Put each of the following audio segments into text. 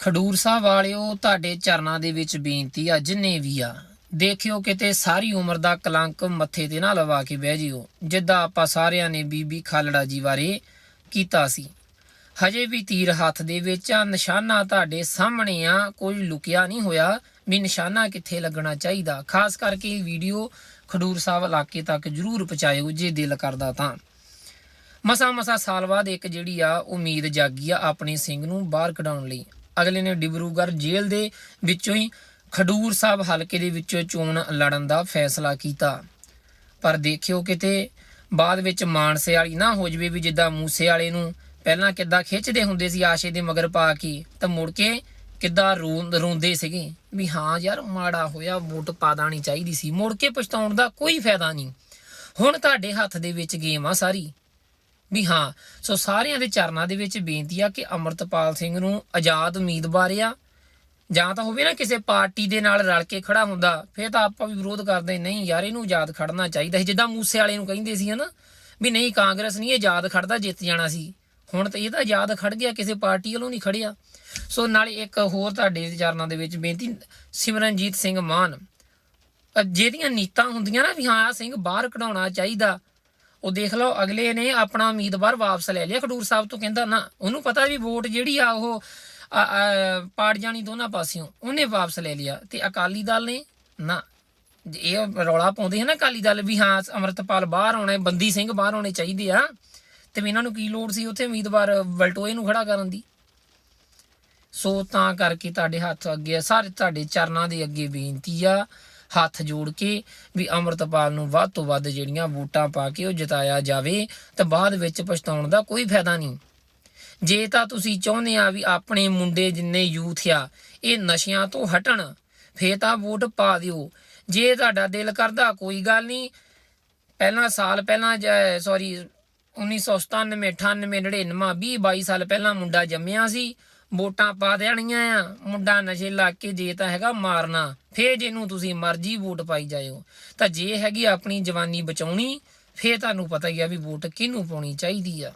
ਖਡੂਰ ਸਾਹਿਬ ਵਾਲਿਓ, ਤੁਹਾਡੇ ਚਰਨਾਂ ਦੇ ਵਿੱਚ ਬੇਨਤੀ ਆ, ਜਿੰਨੇ ਵੀ ਆ, ਦੇਖਿਓ ਕਿਤੇ ਸਾਰੀ ਉਮਰ ਦਾ ਕਲੰਕ ਮੱਥੇ ਤੇ ਨਾ ਲਵਾ ਕੇ ਬਹਿ ਜਿਓ, ਜਿੱਦਾਂ ਆਪਾਂ ਸਾਰਿਆਂ ਨੇ ਬੀਬੀ ਖਾਲੜਾ ਜੀ ਬਾਰੇ ਕੀਤਾ ਸੀ। ਹਜੇ ਵੀ ਤੀਰ ਹੱਥ ਦੇ ਵਿੱਚ ਆ, ਨਿਸ਼ਾਨਾ ਤੁਹਾਡੇ ਸਾਹਮਣੇ ਆ, ਕੋਈ ਲੁਕਿਆ ਨਹੀਂ ਹੋਇਆ ਵੀ ਨਿਸ਼ਾਨਾ ਕਿੱਥੇ ਲੱਗਣਾ ਚਾਹੀਦਾ। ਖਾਸ ਕਰਕੇ ਇਹ ਵੀਡੀਓ ਖਡੂਰ ਸਾਹਿਬ ਇਲਾਕੇ ਤੱਕ ਜਰੂਰ ਪਹੁੰਚਾਇਓ, ਜੇ ਦਿਲ ਕਰਦਾ ਤਾਂ। ਮਸਾ ਮਸਾ ਸਾਲ ਬਾਅਦ ਇੱਕ ਜਿਹੜੀ ਆ, ਉਮੀਦ ਜਾਗੀ ਆ ਆਪਣੇ ਸਿੰਘ ਨੂੰ ਬਾਹਰ ਕਢਾਉਣ ਲਈ। ਅਗਲੇ ਨੇ ਡਿਬਰੂਗੜ੍ਹ ਜੇਲ੍ਹ ਦੇ ਵਿੱਚੋਂ ਹੀ ਖਡੂਰ ਸਾਹਿਬ ਹਲਕੇ ਦੇ ਵਿੱਚੋਂ ਚੋਣ ਲੜਨ ਦਾ ਫੈਸਲਾ ਕੀਤਾ। ਪਰ ਦੇਖਿਓ ਕਿਤੇ ਬਾਅਦ ਵਿੱਚ ਮਾਨਸੇ ਵਾਲੀ ਨਾ ਹੋ ਜਵੇ ਵੀ ਜਿੱਦਾਂ ਮੂਸੇ ਵਾਲੇ ਨੂੰ ਪਹਿਲਾਂ ਕਿੱਦਾਂ ਖਿੱਚਦੇ ਹੁੰਦੇ ਸੀ ਆਸ਼ੇ ਦੇ ਮਗਰ ਪਾ ਕੇ, ਤਾਂ ਮੁੜ ਕੇ ਕਿੱਦਾਂ ਰੋਂ- ਰੋਂਦੇ ਸੀਗੇ ਵੀ ਹਾਂ ਯਾਰ ਮਾੜਾ ਹੋਇਆ, ਵੋਟ ਪਾ ਦੇਣੀ ਚਾਹੀਦੀ ਸੀ। ਮੁੜ ਕੇ ਪਛਤਾਉਣ ਦਾ ਕੋਈ ਫਾਇਦਾ ਨਹੀਂ। ਹੁਣ ਤੁਹਾਡੇ ਹੱਥ ਦੇ ਵਿੱਚ ਗੇਮ ਆ ਸਾਰੀ। ਵੀ ਹਾਂ, ਸੋ ਸਾਰਿਆਂ ਦੇ ਚਰਨਾਂ ਦੇ ਵਿੱਚ ਬੇਨਤੀ ਆ ਕਿ ਅਮਰਤਪਾਲ ਸਿੰਘ ਨੂੰ ਆਜ਼ਾਦ ਉਮੀਦਵਾਰ ਆ। ਜਾਂ ਤਾਂ ਹੋਵੇ ਨਾ ਕਿਸੇ ਪਾਰਟੀ ਦੇ ਨਾਲ ਰਲ ਕੇ ਖੜਾ ਹੁੰਦਾ, ਫਿਰ ਤਾਂ ਆਪਾਂ ਵੀ ਵਿਰੋਧ ਕਰਦੇ, ਨਹੀਂ ਯਾਰ ਇਹਨੂੰ ਆਜ਼ਾਦ ਖੜਨਾ ਚਾਹੀਦਾ ਸੀ। ਜਿੱਦਾਂ ਮੂਸੇ ਵਾਲੇ ਨੂੰ ਕਹਿੰਦੇ ਸੀ ਹਨਾ, ਵੀ ਨਹੀਂ ਕਾਂਗਰਸ ਨਹੀਂ ਆਜ਼ਾਦ ਖੜਦਾ, ਜਿੱਤ ਜਾਣਾ ਸੀ। ਹੁਣ ਤਾਂ ਇਹ ਤਾਂ ਆਜ਼ਾਦ ਖੜ ਗਿਆ, ਕਿਸੇ ਪਾਰਟੀ ਵੱਲੋਂ ਨਹੀਂ ਖੜਿਆ। ਸੋ ਨਾਲੇ ਇੱਕ ਹੋਰ ਤੁਹਾਡੇ ਚਰਨਾਂ ਦੇ ਵਿੱਚ ਬੇਨਤੀ, ਸਿਮਰਨਜੀਤ ਸਿੰਘ ਮਾਨ। ਅਹ ਜਿਹਦੀਆਂ ਨੀਤਾਂ ਹੁੰਦੀਆਂ ਨਾ ਵੀ ਹਾਂ, ਆਹ ਸਿੰਘ ਬਾਹਰ ਕਢਾਉਣਾ ਚਾਹੀਦਾ ਉਹ ਦੇਖ ਲਓ ਅਗਲੇ ਨੇ ਆਪਣਾ ਉਮੀਦਵਾਰ ਵਾਪਸ ਲੈ ਲਿਆ। ਖਡੂਰ ਸਾਹਿਬ ਤੋਂ ਕਹਿੰਦਾ ਨਾ ਉਹਨੂੰ ਪਤਾ ਵੀ ਵੋਟ ਜਿਹੜੀ ਆ ਉਹ ਪਾੜ ਜਾਣੀ ਦੋਨਾਂ ਪਾਸਿਓਂ ਉਹਨੇ ਵਾਪਸ ਲੈ ਲਿਆ। ਤੇ ਅਕਾਲੀ ਦਲ ਨੇ ਨਾ ਇਹ ਰੌਲਾ ਪਾਉਂਦੇ ਹਨ ਅਕਾਲੀ ਦਲ ਵੀ ਹਾਂ ਅਮਰਤਪਾਲ ਬਾਹਰ ਆਉਣਾ ਹੈ, ਬੰਦੀ ਸਿੰਘ ਬਾਹਰ ਆਉਣੇ ਚਾਹੀਦੇ ਆ। ਤੇ ਵੀ ਇਹਨਾਂ ਨੂੰ ਕੀ ਲੋੜ ਸੀ ਉੱਥੇ ਉਮੀਦਵਾਰ ਵਲਟੋਏ ਨੂੰ ਖੜਾ ਕਰਨ ਦੀ? ਸੋ ਤਾਂ ਕਰਕੇ ਤੁਹਾਡੇ ਹੱਥ ਅੱਗੇ ਆ, ਸਾਰੇ ਤੁਹਾਡੇ ਚਰਨਾਂ ਦੇ ਅੱਗੇ ਬੇਨਤੀ ਆ। ਹੱਥ ਜੋੜ ਕੇ ਵੀ ਅਮਰਤਪਾਲ ਨੂੰ ਵੱਧ ਤੋਂ ਵੱਧ ਜਿਹੜੀਆਂ ਵੋਟਾਂ ਪਾ ਕੇ ਉਹ ਜਿਤਾਇਆ ਜਾਵੇ, ਤੇ ਬਾਅਦ ਵਿੱਚ ਪਛਤਾਉਣ ਦਾ ਕੋਈ ਫਾਇਦਾ ਨਹੀਂ। ਜੇ ਤਾਂ ਤੁਸੀਂ ਚਾਹੁੰਦੇ ਆ ਵੀ ਆਪਣੇ ਮੁੰਡੇ ਜਿੰਨੇ ਯੂਥ ਆ, ਇਹ ਨਸ਼ਿਆਂ ਤੋਂ ਹਟਣ, ਫੇਰ ਤਾਂ ਵੋਟ ਪਾ ਦਿਓ। ਜੇ ਤੁਹਾਡਾ ਦਿਲ ਕਰਦਾ, ਕੋਈ ਗੱਲ ਨਹੀਂ। ਪਹਿਲਾਂ ਸਾਲ ਪਹਿਲਾਂ ਸੌਰੀ 1997 98 99 20 22 ਸਾਲ ਪਹਿਲਾਂ ਮੁੰਡਾ ਜੰਮਿਆ ਸੀ। ਵੋਟਾਂ ਪਾ ਦੇਣੀਆਂ ਆ। ਮੁੰਡਾ ਨਸ਼ੇ ਲਾ ਕੇ ਜੇ ਤਾਂ ਹੈਗਾ ਮਾਰਨਾ। ਫੇਰ ਜਿਹਨੂੰ ਤੁਸੀਂ ਮਰਜ਼ੀ ਵੋਟ ਪਾਈ ਜਾਇਓ। ਤਾਂ ਜੇ ਹੈਗੀ ਆਪਣੀ ਜਵਾਨੀ ਬਚਾਉਣੀ, ਫੇਰ ਤੁਹਾਨੂੰ ਪਤਾ ਹੀ ਆ ਵੀ ਵੋਟ ਕਿਹਨੂੰ ਪਾਉਣੀ ਚਾਹੀਦੀ ਆ।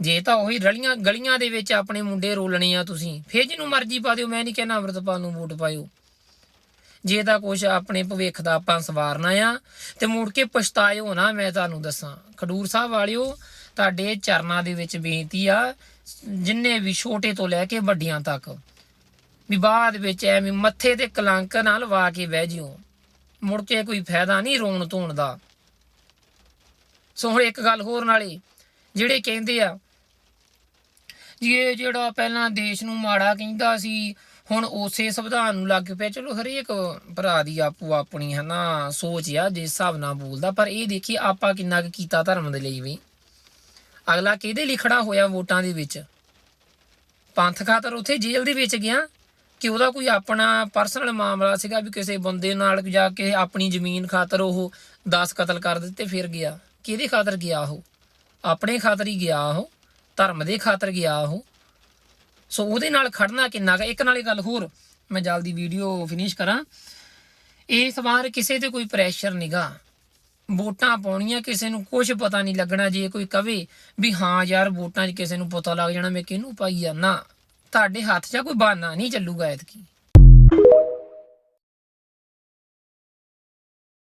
ਜੇ ਤਾਂ ਉਹੀ ਰਲੀਆਂ ਗਲੀਆਂ ਦੇ ਵਿੱਚ ਆਪਣੇ ਮੁੰਡੇ ਰੋਲਣੇ ਆ ਤੁਸੀਂ, ਫੇਰ ਜਿਹਨੂੰ ਮਰਜ਼ੀ ਪਾ ਦਿਓ। ਮੈਂ ਨਹੀਂ ਕਹਿੰਦਾ ਅੰਮ੍ਰਿਤਪਾਲ ਨੂੰ ਵੋਟ ਪਾਇਓ। ਜੇ ਤਾਂ ਕੁਛ ਆਪਣੇ ਭਵਿੱਖ ਦਾ ਆਪਾਂ ਸਵਾਰਨਾ ਆ ਤੇ ਮੁੜ ਕੇ ਪਛਤਾਇਓ ਨਾ, ਮੈਂ ਤੁਹਾਨੂੰ ਦੱਸਾਂ। ਖਡੂਰ ਸਾਹਿਬ ਵਾਲਿਓ, ਤੁਹਾਡੇ ਚਰਨਾਂ ਦੇ ਵਿੱਚ ਬੇਨਤੀ ਆ, ਜਿੰਨੇ ਵੀ ਛੋਟੇ ਤੋਂ ਲੈ ਕੇ ਵੱਡੀਆਂ ਤੱਕ, ਵੀ ਬਾਅਦ ਵਿੱਚ ਐਵੇਂ ਮੱਥੇ ਤੇ ਕਲੰਕ ਨਾਲ ਲਵਾ ਕੇ ਬਹਿ ਜਿਓ। ਮੁੜ ਕੇ ਕੋਈ ਫਾਇਦਾ ਨਹੀਂ ਰੋਣ ਧੋਣ ਦਾ। ਸੋ ਹੁਣ ਇੱਕ ਗੱਲ ਹੋਰ ਨਾਲੇ, ਜਿਹੜੇ ਕਹਿੰਦੇ ਆ, ਜੀ ਇਹ ਜਿਹੜਾ ਪਹਿਲਾਂ ਦੇਸ਼ ਨੂੰ ਮਾੜਾ ਕਹਿੰਦਾ ਸੀ ਹੁਣ ਉਸੇ ਸੰਵਿਧਾਨ ਨੂੰ ਲੱਗ ਪਿਆ, ਚਲੋ ਹਰੇਕ ਭਰਾ ਦੀ ਆਪੋ ਆਪਣੀ ਹਨਾ ਸੋਚ ਆ ਜਿਸ ਹਿਸਾਬ ਨਾਲ ਬੋਲਦਾ, ਪਰ ਇਹ ਦੇਖੀ ਆਪਾਂ ਕਿੰਨਾ ਕੁ ਕੀਤਾ ਧਰਮ ਦੇ ਲਈ ਵੀ। ਅਗਲਾ ਕਿਹਦੇ ਲਈ ਖੜਾ ਹੋਇਆ ਵੋਟਾਂ ਦੇ ਵਿੱਚ? ਪੰਥ ਖਾਤਰ ਉੱਥੇ ਜੇਲ੍ਹ ਦੇ ਵਿੱਚ ਗਿਆ ਕਿ ਉਹਦਾ ਕੋਈ ਆਪਣਾ ਪਰਸਨਲ ਮਾਮਲਾ ਸੀਗਾ ਵੀ ਕਿਸੇ ਬੰਦੇ ਨਾਲ ਜਾ ਕੇ ਆਪਣੀ ਜ਼ਮੀਨ ਖਾਤਰ ਉਹ 10 ਕਤਲ ਕਰ ਦਿੱਤੇ, ਫਿਰ ਗਿਆ। ਕਿਹਦੇ ਖਾਤਰ ਗਿਆ ਉਹ? ਆਪਣੇ ਖਾਤਰ ਹੀ ਗਿਆ ਉਹ, ਧਰਮ ਦੇ ਖਾਤਰ ਗਿਆ ਉਹ। ਸੋ ਉਹਦੇ ਨਾਲ ਖੜਨਾ ਕਿੰਨਾ ਕੁ ਇੱਕ ਨਾਲ ਇਹ ਗੱਲ ਹੋਰ ਮੈਂ ਜਲਦੀ ਵੀਡੀਓ ਫਿਨਿਸ਼ ਕਰਾਂ। ਇਸ ਵਾਰ ਕਿਸੇ ਤੇ ਕੋਈ ਪ੍ਰੈਸ਼ਰ ਨਿਗਾ ਵੋਟਾਂ ਪਾਉਣੀਆਂ ਕਿਸੇ ਨੂੰ ਕੁਝ ਪਤਾ ਨਹੀਂ ਲੱਗਣਾ, ਜੇ ਕੋਈ ਕਵੇ ਵੀ ਹਾਂ ਯਾਰ ਵੋਟਾਂ 'ਚ ਕਿਸੇ ਨੂੰ ਪਤਾ ਲੱਗ ਜਾਣਾ, ਮੈਂ ਕਿਹਨੂੰ ਪਾਈ ਆ ਨਾ ਤੁਹਾਡੇ ਹੱਥ 'ਚ ਕੋਈ ਬਹਾਨਾ ਨਹੀਂ ਚੱਲੂਗਾ ਐਤਕੀ।